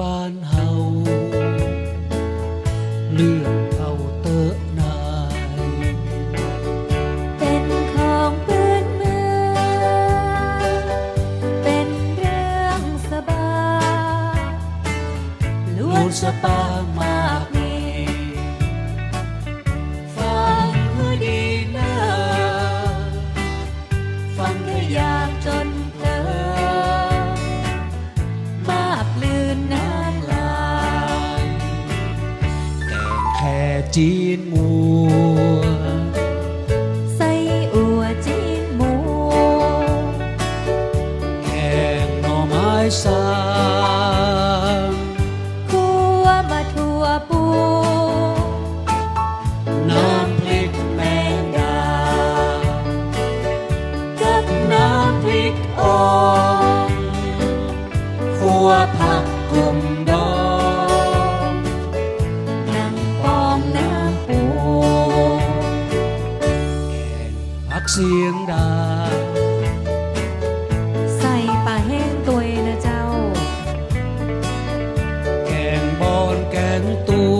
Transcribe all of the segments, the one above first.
บ้านเฮาเลื่อนเอาเตอะนาย เป็นของเปื้อนเมืองเป็นเรื่องสบายล้วนสปาม จีนงัวไส้อัวจีนหมูแกงหน่อไม้สามคั่วมาทั่วปู น้ำพริกแมงดากับน้ำพริกอ่อน กเสียงดาใส่ปลาแห้งตัวยนะเจ้า แกงบอนแกงตู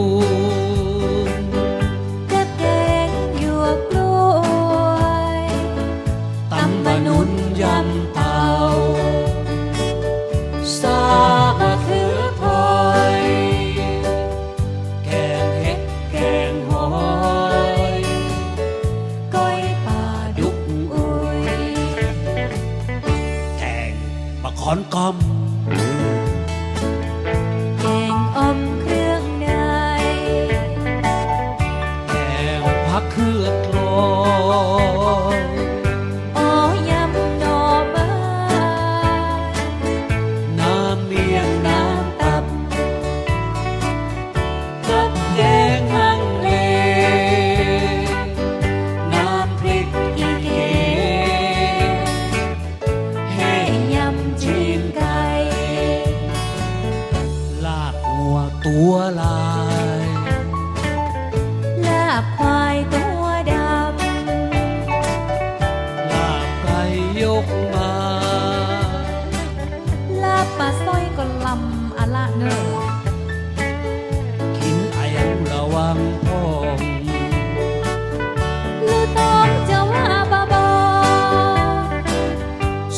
อนกอม ตัวลาย ลาบควายตัวดลาบไก่ยกมาำลาบปลาสร้อยก็ลำอะละเนอกินอายังระวังพ่องลูกต้องจะว่าบาบอ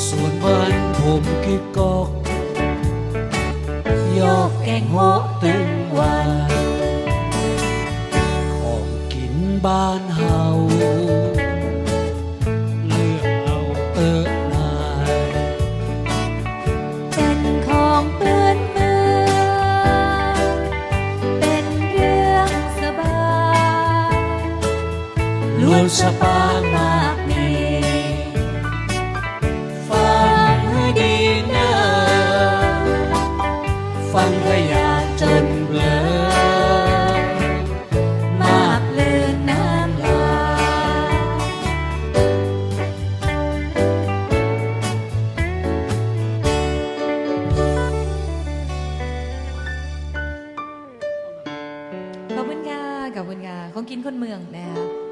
ส่วนบ้านผมกิกกอก โยกแกงโหตึงวัน ของกินบ้านเฮาเลือกเอาเตอะนายเป็นของเปื้อนเมืองเป็นเรื่องสบายล้วนสปามา ขอบคุณค่ะขอบคุณค่ะของกินคนเมืองนะคะ